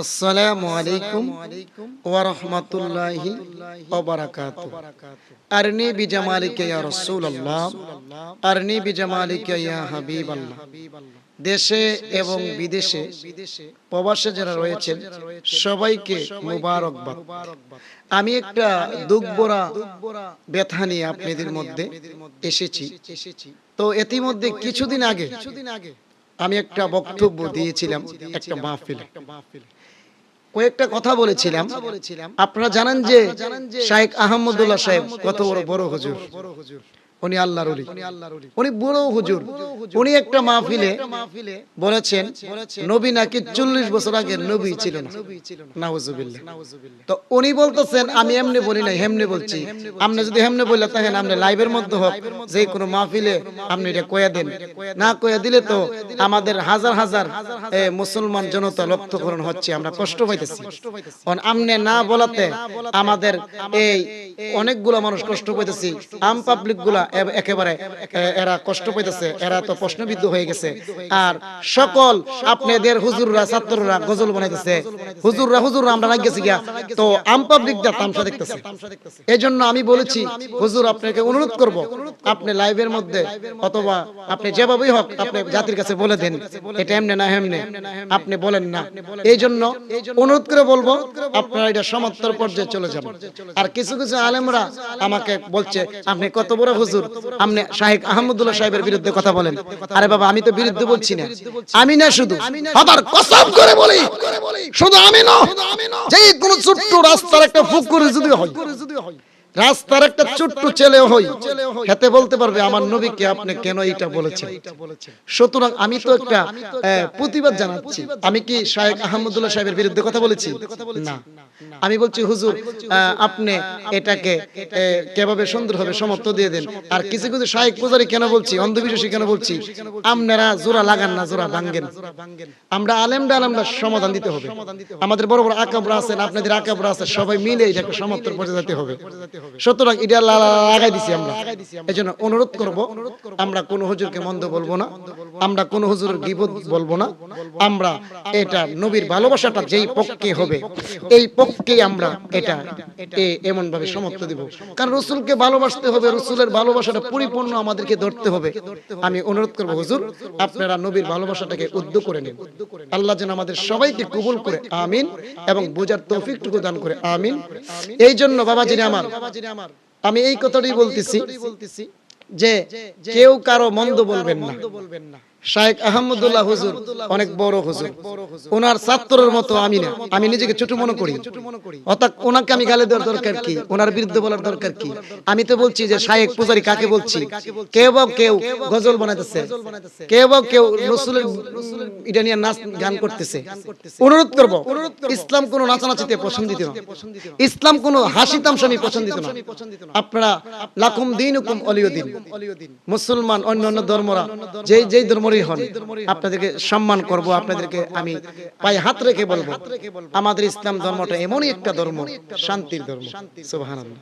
আসসালামু আলাইকুম ওয়া রাহমাতুল্লাহি ওয়া বারাকাতুহু। আরনি বিজামালিকা ইয়া রাসূলুল্লাহ, আরনি বিজামালিকা ইয়া হাবিবাল্লাহ। দেশে এবং বিদেশে প্রবাসে যারা রয়েছেন, সবাইকে মুবারকবাদ। আমি একটা দুঃখবরা ব্যথা নিয়ে আপনাদের মধ্যে এসেছি। তো এতিমধ্যে কিছুদিন আগে আমি একটা বক্তব্য দিয়েছিলাম একটা মাহফিলে। কয়েকটা কথা বলেছিলাম। আপনারা জানেন যে শাহেক আহমদুল্লাহ সাহেব কত বড় বড় হুজুর। উনি আল্লাহর ওলি। উনি বড় হুজুর। উনি একটা মাহফিলে বলেছেন, নবী নাকি চল্লিশ বছর আগে নবী ছিলেন। নাউজুবিল্লাহ। তো উনি বলতেছেন, আমি এমনি বলি নাই, হেমনে বলছি। আপনি যদি হেমনে বললে তাহেন আপনি লাইভের মধ্যে হোক, যে কোনো মাহফিলে আপনি এটা কয়া দেন। না কয়া দিলে তো আমাদের হাজার হাজার মুসলমান জনতা লক্ষ্যকরণ হচ্ছে, আমরা কষ্ট পাইতেছি। আমনে না বলাতে আমাদের এই অনেকগুলো মানুষ কষ্ট পাইতেছি। আম পাবলিকগুলা একেবারে এরা কষ্ট পাইতেছে, এরা তো প্রশ্নবিদ্ধ হয়ে গেছে। আর সকল আপনাদের হুজুররা, ছাত্ররা গজল বানাইতেছে। হুজুররা হুজুররা, আমরা লাগিয়েছি গিয়া। তো আম পাবলিক দা তামসা দেখতেছে। এই জন্য আমি বলেছি, হুজুর, আপনাকে অনুরোধ করব, আপনি লাইভের মধ্যে অথবা আপনি যেভাবেই হোক আপনি জাতির কাছে বলে দেন। এটা এমনে না হেমনে। আপনি বলেন না। এই জন্য অনুরোধ করে বলব, আপনারা এটা সমাপ্তর পর্যায়ে চলে যাবেন। আর কিছু কিছু আলেমরা আমাকে বলছে, আপনি কত বড় হুজুর? আপনি শাহেক আহমদুল্লাহ সাহেবের বিরুদ্ধে কথা বলেন। আরে বাবা, আমি তো বিরুদ্ধে বলছি না। আমি না শুধু, আবার কসম করে বলি। শুধু আমি না যে কোন ছোট্ট রাস্তার একটা পুকুর যদি হয় রাস্তার একটা ছোট্ট ছেলে হই। খেতে বলতে পারবে আমার নবীকে আপনি কেন এইটা বলেছেন? সুতরাং আমি তো একটা প্রতিবাদ জানাচ্ছি। আমি কি শাহেখ আহমদুল্লাহ সাহেবের বিরুদ্ধে কথা বলেছি? না। আমি বলছি হুজুর আপনি এটাকে কীভাবে সুন্দরভাবে সমাপ্ত দিয়ে দেন? আর কিছু কিছু শাহেক পূজারি কেন বলছি? অন্ধবিশ্বাসী কেন বলছি? আপনারা জোড়া লাগান না জোড়া ভাঙ্গেন। আমরা আলেমরা আলেমরা সমাধান দিতে হবে। আমাদের বড় বড় আকাবরা আছেন আপনাদের আকাবরা আছে সবাই মিলে এটাকে সমাপ্তর পর্যায়ে যেতে হবে সুতরাং এটা লাগাই দিছি আমরা। এই জন্য অনুরোধ করব আমরা কোন হুজুরকে মন্দ বলব না। আমরা কোন হুজুরের গিবত বলব না। আমরা এটা নবীর ভালোবাসাটা যেই পক্ষে হবে এই পক্ষে আমরা এটা এমন ভাবে সমাপ্ত দিব। কারণ রসুলকে ভালোবাসতে হবে রসুলের ভালোবাসাটা পরিপূর্ণ আমাদেরকে ধরতে হবে। আমি অনুরোধ করব হুজুর আপনারা নবীর ভালোবাসাটাকে উদ্যোগ করে নিন। আল্লাহ যেন আমাদের সবাইকে কবুল করে আমিন এবং বোঝার তৌফিকটুকু দান করে আমিন। এই জন্য বাবাজিরে আমার আমি এই কথাটাই বলতেছি যে কেউ কারও মন্দ বলবেন না। শাহেখ আহমদুল্লাহ হুজুর, অনেক বড় হুজুর। ওনার ছাত্রের মতো আমি না, আমি নিজেকে ছোট মনে করি। অর্থাৎ ওনাকে আমি গালে দেওয়ার দরকার কি? ওনার বিরুদ্ধে বলার দরকার কি? আমি তো বলছি যে শাহেক পূজারি কাকে বলছি? কেউ বা কেউ গজল বানাইতেছে, কেউ বা কেউ রসুলের এটা নিয়ে নাচ গান করতেছে। অনুরোধ করব, ইসলাম কোনো নাচানাচিতে পছন্দিত না। ইসলাম কোনো হাসি তামসামি পছন্দিত না। আপনারা লাকুম দিন হুকুম অলিউদ্দিন মুসলমান অন্য অন্য ধর্মরা, যেই যেই ধর্মরই হন আপনাদেরকে সম্মান করব আপনাদেরকে আমি পায়ে হাত রেখে বলব। আমাদের ইসলাম ধর্মটা এমনই একটা ধর্ম শান্তির ধর্ম। সুবহানাল্লাহ।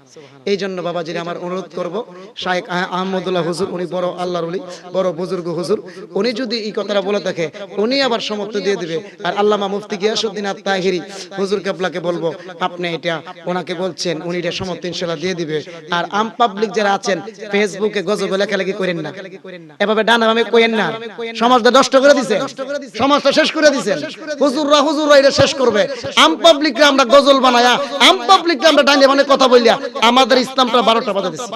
এই জন্য বাবাজির আমার অনুরোধ করব শাহেখ আহমদুল্লাহ হুজুর উনি বড় আল্লাহর উলি বড় বুজুর্গ হুজুর উনি যদি এই কথাটা বলে থাকে উনি আবার সমর্থ দিয়ে দিবে। আর আল্লামা মুফতি গিয়াসউদ্দিন আত-তাহিরি হুজুর কাবলাকে বলব আপনি এটা ওনাকে বলছেন উনি এটা সমর্থ ইনশাআল্লাহ দিয়ে দিবে। আর আম পাবলিক যারা আছেন ফেসবুকে গজব লেখালেখি করেন না। এভাবে ডানা আমি কইেন না। সমাজটা নষ্ট করে দিছে। সমাজটা শেষ করে দিছেন হুজুররা হুজুররা এটা শেষ করবে। আম পাবলিকরা আমরা গজল বানায়া আম পাবলিকরা আমরা ডাইনে মানে কথা বললিয়া আমাদের ইসলামটা বারোটা বাজা দিচ্ছে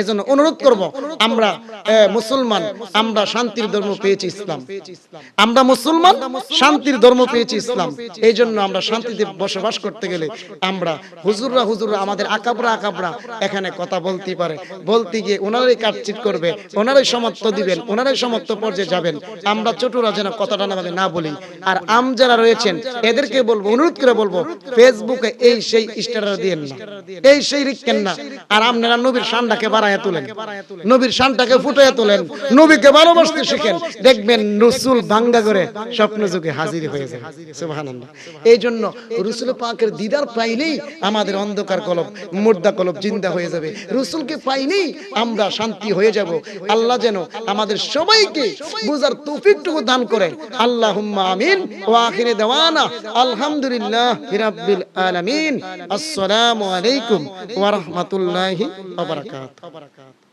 এজন্য অনুরোধ করব আমরা মুসলমান আমরা শান্তির ধর্ম পেয়েছি ইসলাম। আমরা মুসলমান শান্তির ধর্ম পেয়েছি ইসলাম। এই জন্য আমরা শান্তিতে বসবাস করতে গেলে আমরা হুজুররা হুজুররা আমাদের আকাবরা আকাবরা এখানে কথা বলতে পারে। বলতে গিয়ে ওনারাই কাটচিট করবে ওনারাই সমর্থ দিবেন ওনারাই সমর্থ পর্যায়ে যাবেন আমরা ছোটরা যেন কথাটা না না বলি। আর আম যারা রয়েছেন, এদেরকে বলব, অনুরোধ করে বলব, ফেসবুকে এই সেই স্ট্যাটাস দিয়েন না। এই সেই রিখেন না। আর আপনারা নবীর শানটাকে বাড়ায় তোলেন। নবীর শানটাকে ফুটাইয়া তোলেন। নবীকে ভালোবাসতে শিখেন। দেখবেন রসুল ভাঙ্গা করে স্বপ্ন যুগে হাজির হয়ে যায়। সুবহানাল্লাহ। এই জন্য রসুল পাকের দিদার পাইলেই আমাদের অন্ধকার কলব, মুর্দা কলব জিন্দা হয়ে যাবে। রসুলকে পাইলেই আমরা শান্তি হয়ে যাব। আল্লাহ যেন আমাদের সবাইকে বুঝার তৌফিকটুকু দান করে। আল্লাহুম্মা আমিন। ওয়া আখিরে দাওয়ানা। আলহামদুলিল্লাহ রাব্বিল আলামিন। আসসালামু আলাইকুম ওয়া রাহমাতুল্লাহি ওয়া বারাকাতুহু।